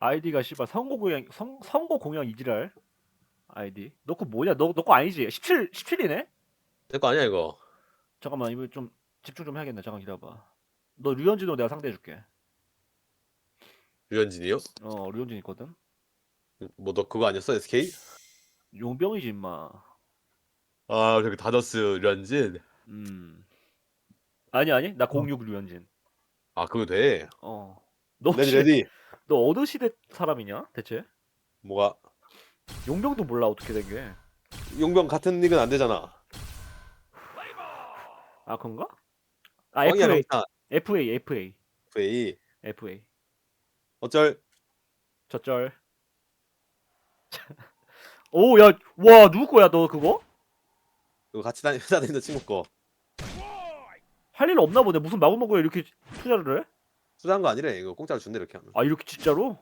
아이디가 씨발 선거 공약 선, 선거 공약 이지랄? 아이디? 너그 뭐냐? 너너거 아니지? 17 17이네? 내 거 아니야 이거. 잠깐만 이거 좀 집중 좀 해야겠네. 잠깐 기다려봐. 너 류현진으로 내가 상대해줄게. 류현진이요? 어 류현진 있거든. 뭐 너 그거 아니었어? SK? 용병이지 임마. 아 저기 다더스 류현진. 음. 아니 아니. 나 06 류현진. 아 그거 돼. 어너 레디 레디. 너 어느 시대 사람이냐 대체 뭐가 용병도 몰라 어떻게 된 게 용병 같은 닉은 안 되잖아. 아 그런가 아 FA. FA FA FA. FA 어쩔. 저쩔 오야와 누구 거야 너 그거 그거 같이 다니 회사 다니는 친구 거. 할 일 없나 보네 무슨 마구마구에 이렇게 투자를 해? 투자한 거 아니래. 이거 공짜로 준대 이렇게 하면. 아 이렇게 진짜로?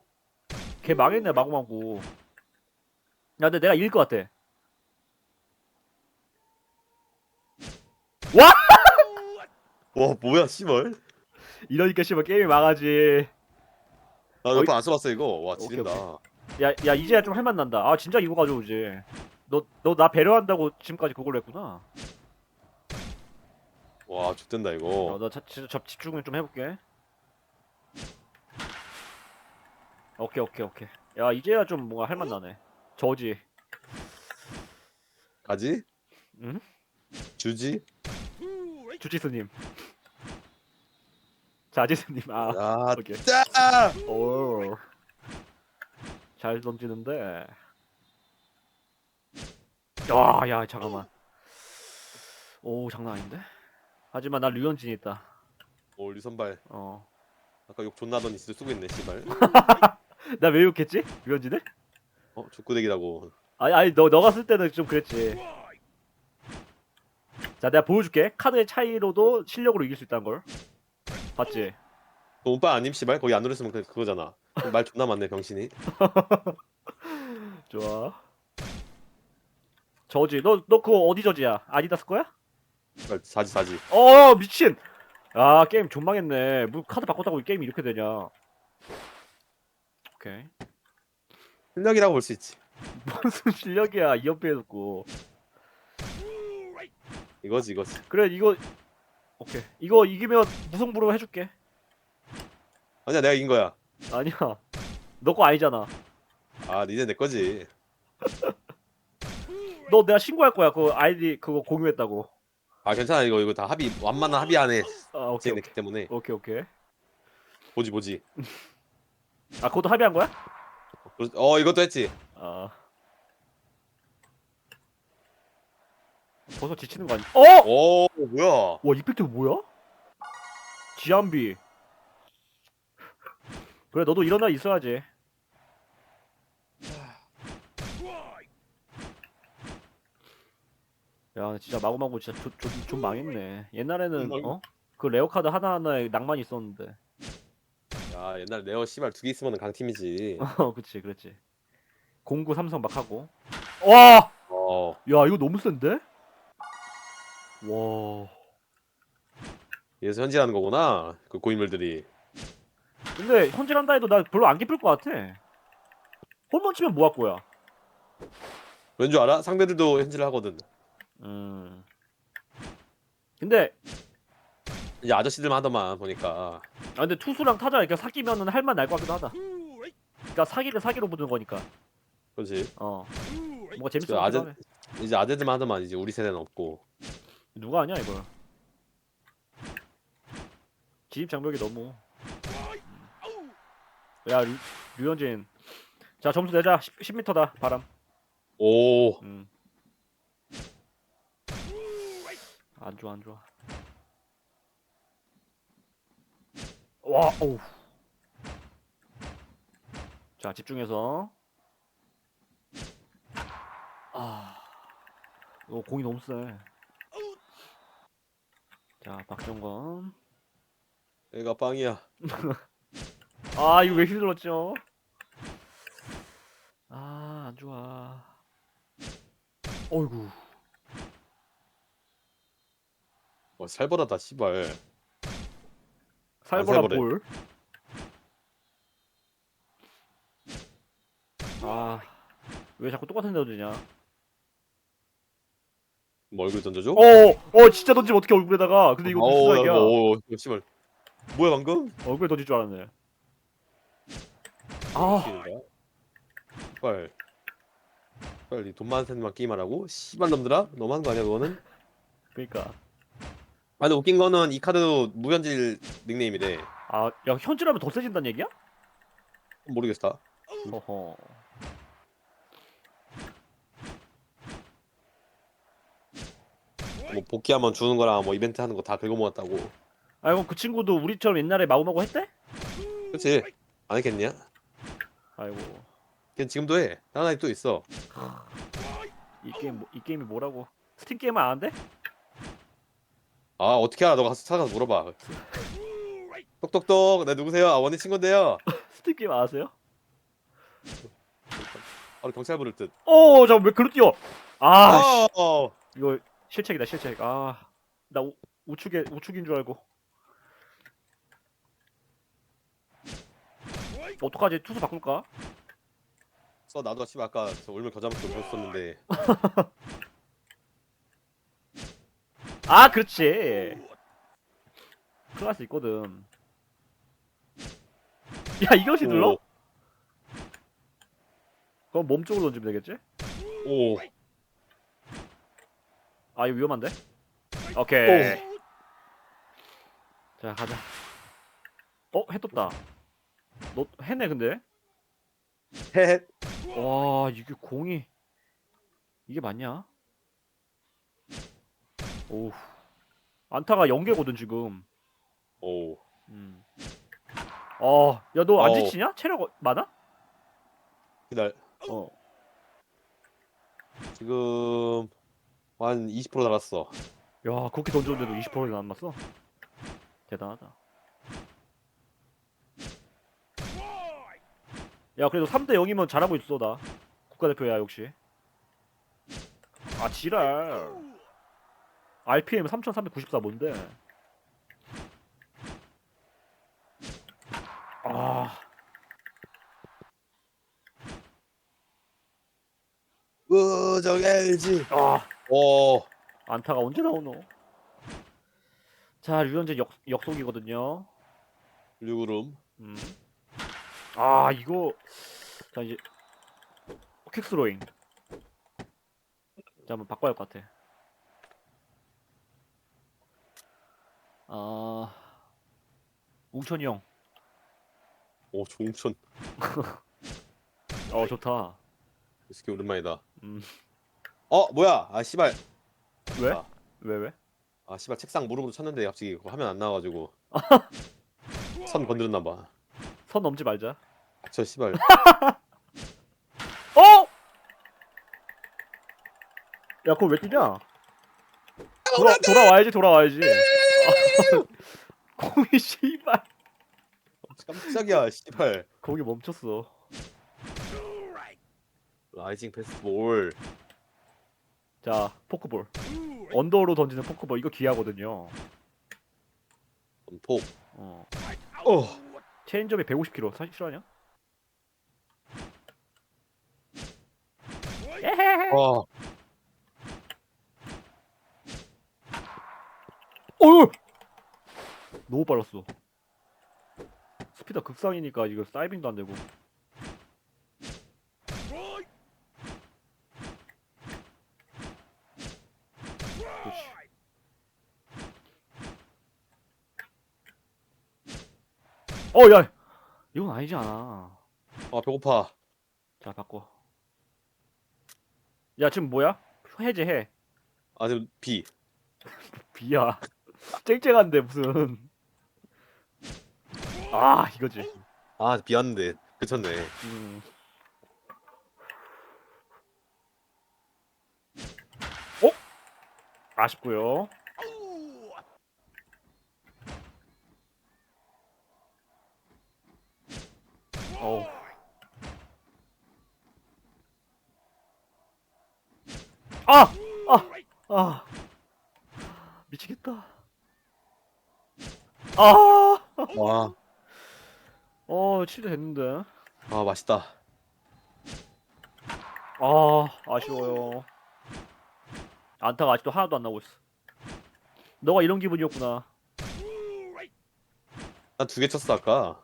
걔 망했네 마구마구 야 근데 내가 이길 것 같아 와 뭐야 씨발. 이러니까 씨발 게임이 망하지 나 어이- 몇번 안 써봤어 이거. 와 오케이, 지린다. 야, 야 이제야 좀 할맛 난다 아 진짜 이거 가져오지 너 너 나 배려한다고 지금까지 그걸로 했구나 와 좋된다 어, 이거. 나 자, 진짜 접 집중을 좀 해볼게 오케이 오케이 오케이 야 이제야 좀 뭔가 할맛 나네 저지 가지? 응? 주지? 주지스님 자지스님 아 아 오케이 짜! 오. 잘 던지는데. 야, 야, 잠깐만. 오, 장난 아닌데? 하지만 난 류현진이 있다. 오 류선발. 어. 아까 욕 존나 하더니 진짜 쓰고 있네 씨발. 나 왜 욕했지? 류현진을? 어 족구대기라고. 아니, 아니, 너, 너가 쓸 때는 좀 그랬지. 자, 내가 보여줄게. 카드의 차이로도 실력으로 이길 수 있다는 걸. 봤지? 그 오빠 아님 씨발 거기 안 누렸으면 그 그거잖아. 말 존나 많네 병신이. 좋아. 저지. 너, 너 그거 어디 저지야? 아디다스 거야? 씨발, 사지 사지. 어 미친 아 게임 존망했네 뭐 카드 바꿨다고 이 게임이 이렇게 되냐 오케이. 실력이라고 볼 수 있지. 무슨 실력이야 이연패 해놓고. 이거지 이거지. 그래 이거 오케이. 이거 이기면 무승부로 해줄게. 아니야 내가 이긴 거야. 아니야. 너 거 아니잖아. 아 니네 내 거지. 너 내가 신고할 거야 그 아이디 그거 공유했다고. 아 괜찮아. 이거 이거 다 합의 완만한 합의 안에 아 오케이 진행됐기 때문에. 오케이 오케이. 보지 보지. 아 그것도 합의한 거야? 어 이것도 했지. 아 벌써 지치는 거 아니야? 어! 오 뭐야? 와 이펙트 뭐야? 지안비 그래 너도 이런 날 있어야지 야 진짜 마구마구 진짜 좀, 좀, 좀 망했네 옛날에는 음, 어? 그 레어 카드 하나 하나에 낭만이 있었는데 야 옛날 레어 씨발 두 개 있으면 강팀이지. 어 그치 그랬지 공구 삼성 막 하고 와! 어야 이거 너무 센데? 와 얘서 현질하는 거구나. 그 고인물들이. 근데 현질한다 해도 나 별로 안 기쁠 것 같아 홈런 치면 뭐 할 거야 왠 줄 알아? 상대들도 현질을 하거든. 음. 근데 이제 아저씨들만 하더만 보니까. 아 근데 투수랑 타자 이렇게 사귀면은 할만 날 것 같기도 하다. 그러니까 사기를 사기로 보는 거니까. 그렇지. 어. 뭔가 재밌어. 아재-. 이제 아재들만 하더만 이제 우리 세대는 없고. 누가 아냐 이걸. 진입 장벽이 너무. 음. 야 류, 류현진. 자 점수 내자. 10, 10m다 바람. 오 음. 안 좋아 안 좋아. 와 오. 자 집중해서. 아. 어 공이 너무 세. 자 박정건. 얘가 빵이야. 아 이거 왜 휘둘렀죠? 아 안 좋아. 어이구. 어, 살벌하다 씨발. 살벌한 살벌해. 볼. 아, 왜 자꾸 똑같은 데 던지냐? 뭐 얼굴 던져줘? 어, 어, 진짜 던지면 어떻게 얼굴에다가? 근데 이거 무슨 어우, 생각이야? 어, 어, 씨발. 뭐야 방금? 얼굴에 던질 줄 알았네. 아, 씨발. 빨리 돈 많은 사람만 게임하라고? 씨발 놈들아? 너무한 거 아니야 그거는? 그러니까. 아 근데 웃긴 거는 이 카드도 무현질 닉네임이래. 아, 야 현질하면 더 세진다는 얘기야? 모르겠다. 어허. 뭐 복귀하면 주는 거랑 뭐 이벤트 하는 거 다 긁어 모았다고. 아, 이거 그 친구도 우리처럼 옛날에 마구마구 했대? 그렇지? 안 했겠냐? 아이고. 걔 지금도 해. 다른 아이 또 있어. 이 게임 뭐- 이 게임이 뭐라고? 스팀 게임은 안 한대? 아 어떻게 알아? 너가 가서 찾아가서 물어봐. 똑똑똑. 네 누구세요? 아 원희 친구인데요. 스팀 게임 안 하세요? 바로 경찰 부를 듯. 어, 잠깐 왜 글로 뛰어? 아, 씨. 어. 이거 실책이다 실책. 아, 나 우, 우측에 우측인 줄 알고. 어떡하지? 투수 바꿀까? 써 나도 씨발 아까 저 울면 겨자먹기 보였었는데. 아, 그렇지. 클라스 있거든. 야, 이것이 눌러? 그럼 몸 쪽으로 던지면 되겠지? 오. 아, 이거 위험한데? 오케이. 자, 가자. 어, 해 떴다. 너 해네 근데? 헤헤. 와, 이게 공이 이게 맞냐? 오. 안타가 연계거든 지금. 오. 음. 어, 야 너 안 어. 지치냐? 체력 어- 많아? 기다려. 어. 지금 한 20% 나갔어. 야, 그렇게 던졌는데도 20%나 남았어? 대단하다. 야, 그래도 3대 0이면 잘하고 있어, 나. 국가대표야, 역시. 아, 지랄. RPM 3394 뭔데? 아, 우정 LG. 아, 오. 안타가 언제 나오노? 자, 류현재 역, 역속이거든요. 류구름. 음. 아 이거 자 이제 퀵스로잉 자 한번 바꿔야 할 것 같아 아 웅천이 형어 오 종천. 좋다 이 새끼 오랜만이다. 음. 어 뭐야? 아 씨발. 왜? 아. 왜 왜? 아 씨발 책상 무릎으로 쳤는데 갑자기 그거 화면 안 나와가지고 선 건드렸나 봐. 선 넘지 말자 저 씨발. 어? 야 그거 왜 뛰냐? 돌아, 돌아와야지 돌아와야지 공이 씨발 깜짝이야 씨발. 거기 멈췄어 라이징 페스티벌. 자 포크볼 언더로 던지는 포크볼 이거 귀하거든요 폭. 어. 어. 체인점이 150km 사실 싫어하냐? 와. 어휴! 너무 빨랐어. 스피드 극상이니까 이거 사이빙도 안 되고. 어, 야! 이건 아니지 않아. 아 배고파. 자, 바꿔. 야, 지금 뭐야? 해제해. 아 지금 비. 비야. 쨍쨍한데 무슨. 아, 이거지. 아 비왔는데 그쳤네. 음. 어? 아쉽고요. 어우. 아! 아! 아! 미치겠다. 아! 와. 어, 치료 됐는데. 아 맛있다. 아 아쉬워요. 안타가 아직도 하나도 안 나오고 있어. 너가 이런 기분이었구나. 난 두 개 쳤어 아까.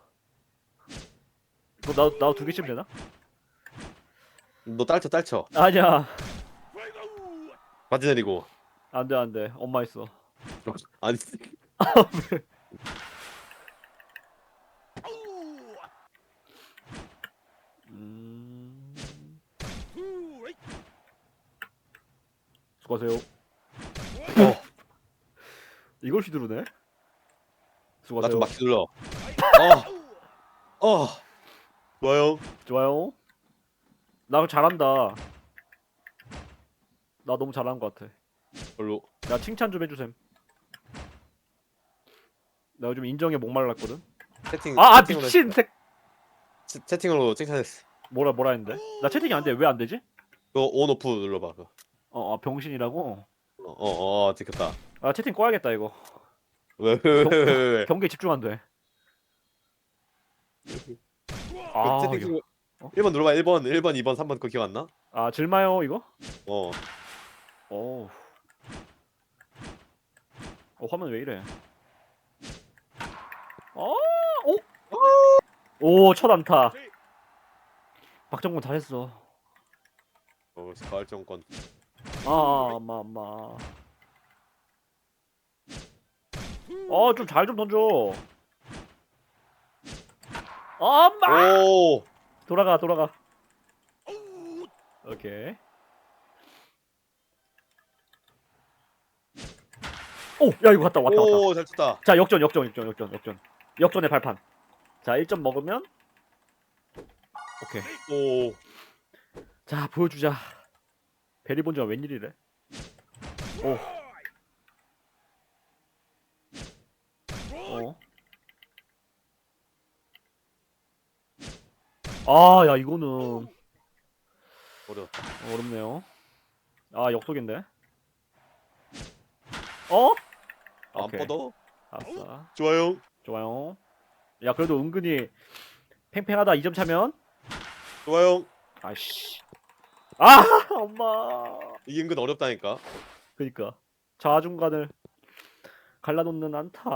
그럼 나 나도 두 개쯤 되나? 너 딸쳐 딸쳐. 아니야. 바지 내리고. 안 돼 안 돼. 엄마 있어. 아니 음. 수고하세요. 어, 이걸 휘두르네. 나 수고하세요. 좀 막히 눌러. 어. 어. 좋아요. 좋아요. 나 잘한다. 나 너무 잘하는 것 같아. 별로. 나 칭찬 좀 해주셈. 나 요즘 인정에 목말랐거든. 채팅. 아, 아 채팅으로 미친 했어. 색. 채, 채팅으로 칭찬했어. 뭐라 뭐라 했는데? 나 채팅이 안 돼. 왜 안 되지? 그거 온 오프 눌러봐. 그거. 어, 어 병신이라고. 어, 어, 어, 찍혔다. 아 채팅 꺼야겠다 이거. 왜, 왜, 왜, 왜, 왜, 왜. 경기에 집중 안 돼. 그 아, 채팅 이거- 친구. 어? 1번 눌러봐. 1번, 1번, 2번, 3번 그거 기억 안 나? 아 질마요 이거? 어. 어. 어 화면 왜 이래? 어? 오? 오, 첫 안타. 박정권 잘했어. 어, 가을 정권. 아, 엄마, 엄마. 어, 좀 잘 좀 던져. 엄마! 오! 돌아가, 돌아가. 오케이. 오, 야 이거 갔다 왔다 왔다. 오, 잘 쳤다. 자, 역전, 역전, 역전, 역전, 역전. 역전의 발판. 자, 1점 먹으면 오케이. 오. 자, 보여주자. 베리 본즈가 웬일이래? 오. 어. 아, 야, 이거는 어려웠다. 어렵네요. 아, 역속인데. 어? 안 오케이. 뻗어? 아싸. 좋아요. 좋아요. 야, 그래도 은근히 팽팽하다 2점 차면. 좋아요. 아이씨. 아, 엄마. 이게 은근 어렵다니까. 그니까 좌중간을 갈라놓는 안타.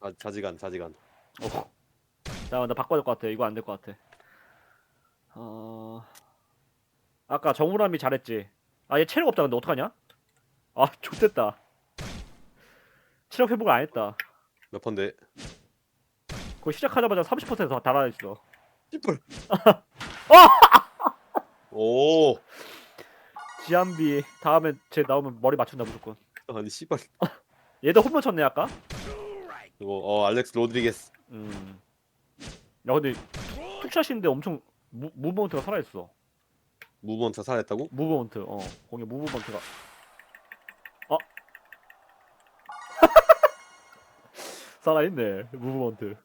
아, 자지간, 자지간. 어. 자, 나 바꿔야 될 것 같아. 이거 안 될 것 같아. 어. 아까 정우람이 잘했지. 아, 얘 체력 없다. 근데 어떡하냐? 아, 좋됐다. 체력 회복을 안 했다. 몇 번데? 그거 시작하자마자 30%더 달아있어. 씨뿔. 오. 지안비 다음에 쟤 나오면 머리 맞춘다 무조건. 아니 씨발. 얘도 홈런 쳤네 아까. 이거 어 알렉스 로드리게스. 음. 야 근데 툭샷인데 엄청 무, 무브먼트가 살아있어. 무브먼트 살아있다고? 무브먼트. 어. 거기 무브먼트가. 살아있네. 무브먼트.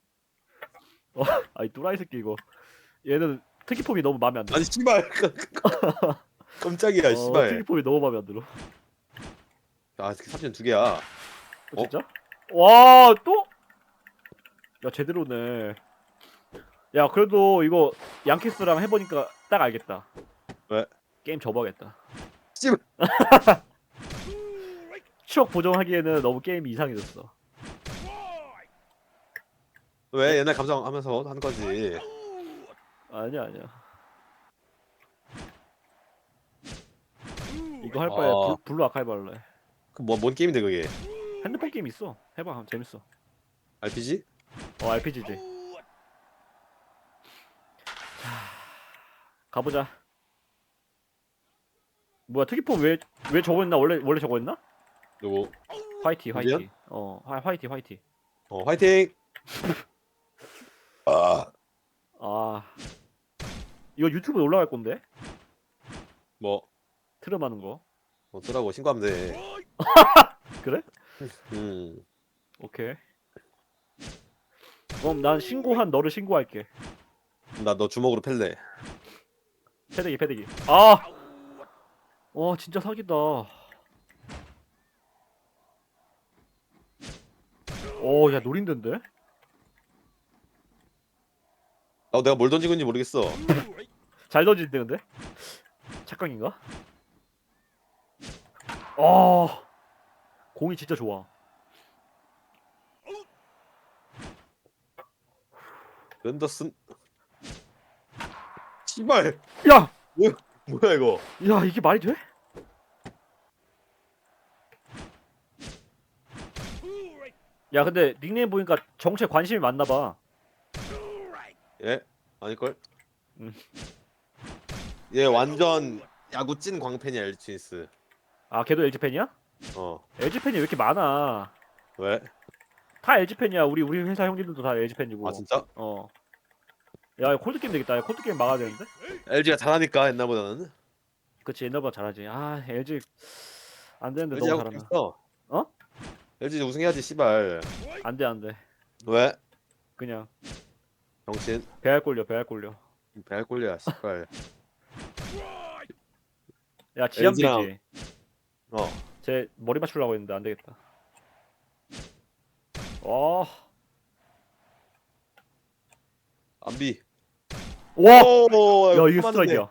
어, 아이 뚜라이 새끼 이거. 얘는 특이폼이 너무 마음에 안 들어. 아니 씨발. 깜짝이야 어, 씨발. 특이폼이 너무 마음에 안 들어. 아 삼촌 두 개야. 어, 진짜? 와, 또? 야, 제대로네. 야, 그래도 이거 양키스랑 해보니까 딱 알겠다. 왜? 게임 접어야겠다. 씨발. 추억 보정하기에는 너무 게임이 이상해졌어. 왜 옛날 감성하면서 한 거지. 아니야, 아니야. 이거 할 바에 아. 블- 블루 아카이브 할래. 그뭐뭔 게임인데 그게? 핸드폰 게임 있어. 해봐, 재밌어. RPG? 어, RPG지. 자, 가보자. 뭐야, 특이폼 왜, 왜 저거 했나? 원래, 원래 저거 했나? 누구? 화이티, 화이티. 어, 화, 화이티, 화이티. 어 화이팅. 아. 아. 이거 유튜브에 올라갈 건데? 뭐 트름 하는 거. 어쩌라고 신고하면 돼. 그래? 음. 오케이. 그럼 난 신고한 너를 신고할게. 나 너 주먹으로 팰래. 패대기, 패대기. 아! 와, 진짜 사기다. 오, 야, 노린덴데? 나 내가 뭘 던지고 있는지 모르겠어. 잘 던지는데, 근데? 착각인가? 어 공이 진짜 좋아 랜더슨 씨발 야! 뭐야 이거 야 이게 말이 돼? 야 근데 닉네임 보니까 정치에 관심이 많나 봐 예 아닐걸 음. 얘 완전 야구 찐 광팬이야 엘치니스 아 걔도 LG 팬이야? 어 LG 팬이 왜 이렇게 많아 왜? 다 LG 팬이야 우리 우리 회사 형님들도 다 LG 팬이고 아 진짜? 어. 야, 이거 콜드 게임 되겠다. 야, 콜드 게임 막아야 되는데? LG가 잘하니까 옛날보다는 그치, 옛날보다 잘하지. 아, LG 안 되는데 LG 너무 야구 잘하나. 있어 어? LG 우승해야지 씨발 안 돼, 안 돼. 왜? 그냥 정신 배알 꼴려, 배알 꼴려. 배알 꼴려야 씨발 야, 지암비지. LG 어제 머리 맞추려고 했는데 안 되겠다. 와. 안비 와! 오, 야, 이거. 스트라이크야.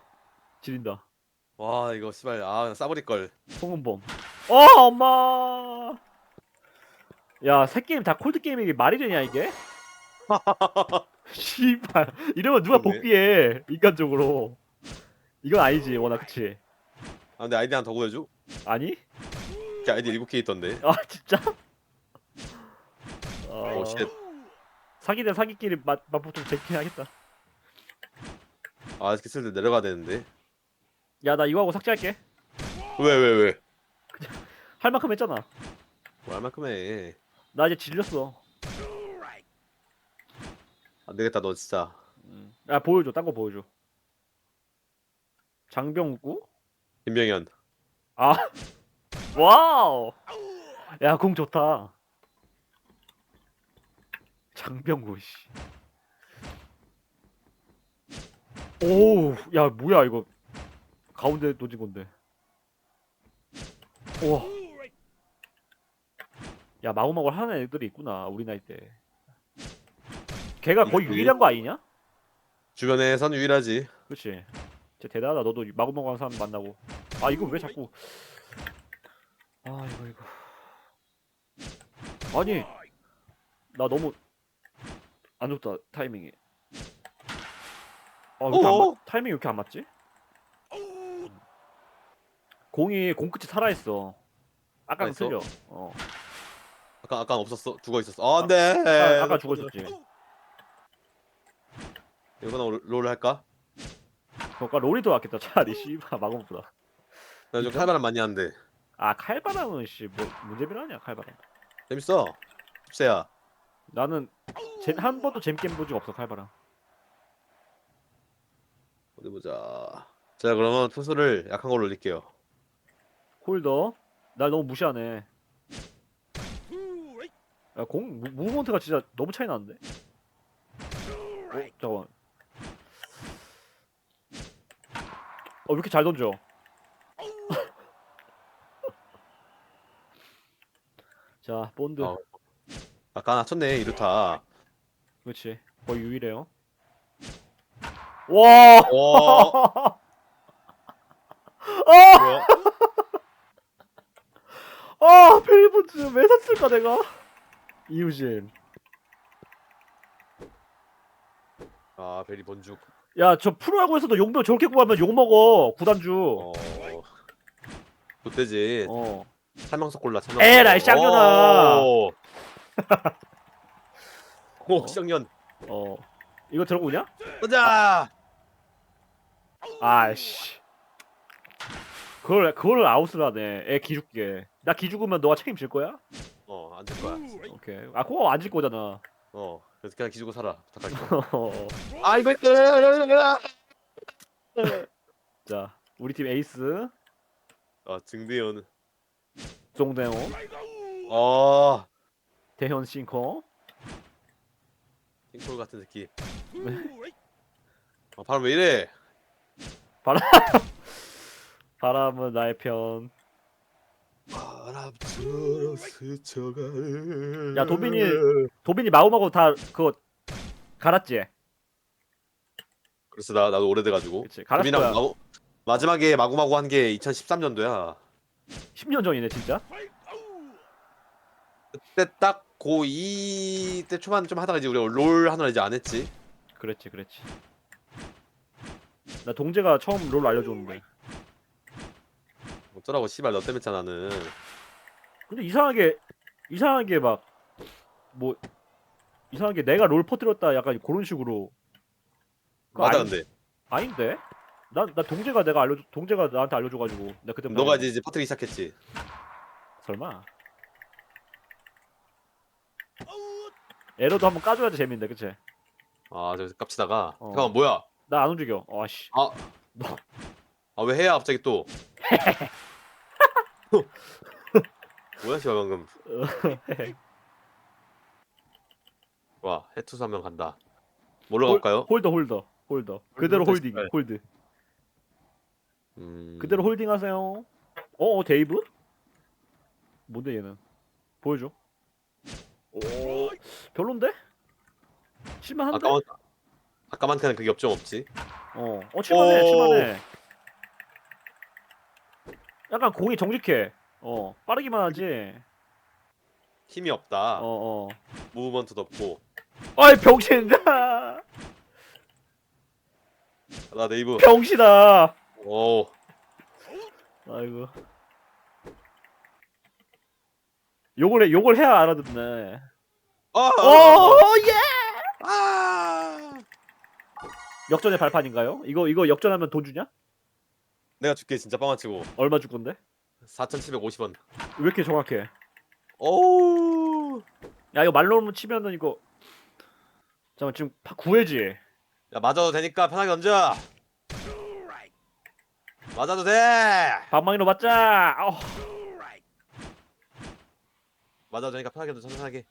지린다. 와 이거 씨발 아 싸버릴 걸 송은범. 어, 엄마. 야, 새 게임 다 콜드 게임이 말이 되냐 이게? 씨발. 이러면 누가 그러네. 복귀해? 인간적으로. 이건 아니지, 워낙 그치? 아 근데 아이디 하나 더 보여줘 아니? 그 아이디 7개 있던데 아 진짜? 어, 오쉣 사기 대 사기끼리 맛 맛보 좀 재밌긴 하겠다. 아 이렇게 슬슬 내려가야 되는데 야 나 이거 하고 삭제할게. 왜 왜 왜? 할 만큼 했잖아. 뭐 얼만큼 해 나 이제 질렸어. 안 되겠다 너 진짜 음. 야 보여줘, 딴 거 보여줘. 장병구? 김병현 아, 와우. 야 공 좋다. 장병구 씨. 오, 야 뭐야 이거 가운데 놓진 건데. 우와. 야 마구마구 하는 애들이 있구나 우리 나이 때. 걔가 거의 있지. 유일한 거 아니냐? 주변에선 유일하지 그렇지. 진짜 대단하다. 너도 마구마구 하는 사람 만나고. 아 이거 왜 자꾸? 아 이거 이거. 아니 나 너무 안 좋다 타이밍이. 아 이렇게 안 어어? 맞, 타이밍이 왜 이렇게 안 맞지? 공이 공 끝이 살아 있어. 살아있어? 틀려. 어. 아까 아까 없었어 죽어 있었어 아, 안돼 아까, 아까 죽었었지. 이거나 롤 할까? 그러니까 롤이 더 낫겠다. 차라리 씨발 마구마구다. 나 요즘 칼바람 많이 하는데 아 칼바람은 씨뭐 문제비라냐 칼바람. 재밌어 흡세야 나는 제, 한 번도 재밌게 본 적 없어 칼바람. 어디 보자 자 그러면 투수를 약한 걸로 올릴게요 홀더 날 너무 무시하네 야, 공 무- 무브먼트가 진짜 너무 차이 나는데 어 잠깐만 어 왜 이렇게 잘 던져? 자 본드. 어. 아까 하나 쳤네 이루타. 그렇지. 거의 유일해요. 와! 어 아! 뭐야? 아 페리본즈 왜 샀을까 내가? 이우진. 아 베리 번죽 야 저 프로야구에서도 용병 저렇게 구하면 욕먹어 구단주 어 롯데지 어 설명서 골라 설명서 에라이, 쌍년아. 오 오, 어? 쌍년 어. 이거 들어오냐? 가자 아이씨. 그걸 그걸 아웃을 하네. 애 기죽게. 나 기죽으면 너가 책임질 거야? 어 안 될 거야 오케이. 아 그거 안질 거잖아. 어 그래서 그냥 기주고 살아. 아 이거 자, 우리 팀 에이스. 아 증대현. 송대호, 아. 대현 싱커. 킹콜 같은 새끼. 아 바로 왜 이래? 바람은 나의 편. 바람처럼 스쳐가 야, 도빈이 도빈이 마구마구 다 그거 갈았지. 그래서 나 나도 오래돼가지고 그치. 도빈이랑. 마구 마지막에 마구마구 한 게 2013년도야. 10년 전이네 진짜. 그때 딱 고2 때 초반 좀 하다가 이제 우리가 롤 하느라 이제 안 했지. 그랬지 그랬지. 나 동재가 처음 롤 알려줬는데. 어쩌라고 씨발 너 때문에 했잖아 나는. 근데 이상하게 이상하게 막 뭐 이상하게 내가 롤 퍼뜨렸다 약간 그런 식으로 그거 맞아 아니- 근데. 아닌데? 나, 나 동재가 내가 알려 동재가 나한테 알려줘가지고 나 그때 너가 이제 이제 퍼뜨리기 시작했지. 설마 에러도 한번 까줘야지 재밌는데 그치? 아, 저 깝치다가. 어. 잠깐만 뭐야? 나 안 움직여 아씨 아, 너. 아왜 해야 갑자기 또? 뭐야 씨발 방금. 와 해투수 한 명 간다. 뭘로 갈까요? 홀더 홀더 홀더 그대로 홀딩 씨발. 홀드 음... 그대로 홀딩 하세요 어, 어 데이브? 뭔데 얘는 보여줘 오 별론데? 칠만한데? 아까만 아까만큼은 그게 없죠 없지. 어, 어 칠만해 오. 칠만해 약간 공이 정직해 어 빠르기만 하지 힘이 없다. 어어 무브먼트도 없고. 아이 병신 아, 나 네이브. 병신아 오. 아이고 요걸 해 요걸 해야 알아듣네 아. 오예 아. 역전의 발판인가요? 이거 이거 역전하면 돈 주냐? 내가 줄게 진짜 빵아치고. 얼마 줄 건데? 4,750원. 왜 이렇게 정확해? 오. 야 이거 말로만 치면은 이거 잠깐 지금 파- 구해지 야 맞아도 되니까 편하게 던져. 맞아도 돼. 방망이로 맞자 어. 맞아도 되니까 편하게 던져 편하게.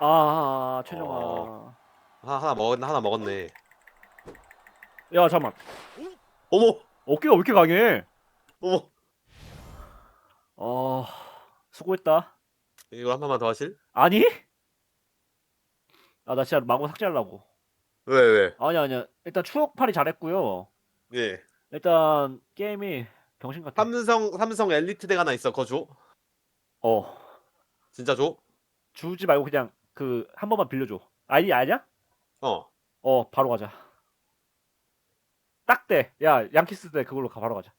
아 최정아 어. 하나 하나 먹었네 하나 먹었네. 야 잠만 어머 어깨가 왜 이렇게 강해 어머. 어 수고했다 이거 한 번만 더 하실? 아니? 아 나 진짜 마구 삭제하려고 왜 왜? 아니야 아니야 일단 추억팔이 잘했고요 예. 일단 게임이 병신 같아 삼성 삼성 엘리트 덱 하나 있어. 그거 줘. 어 진짜 줘? 주지 말고 그냥 그 한 번만 빌려줘 아이디 아냐? 어. 어 바로 가자 딱대 야 양키스 때 그걸로 가 바로 가자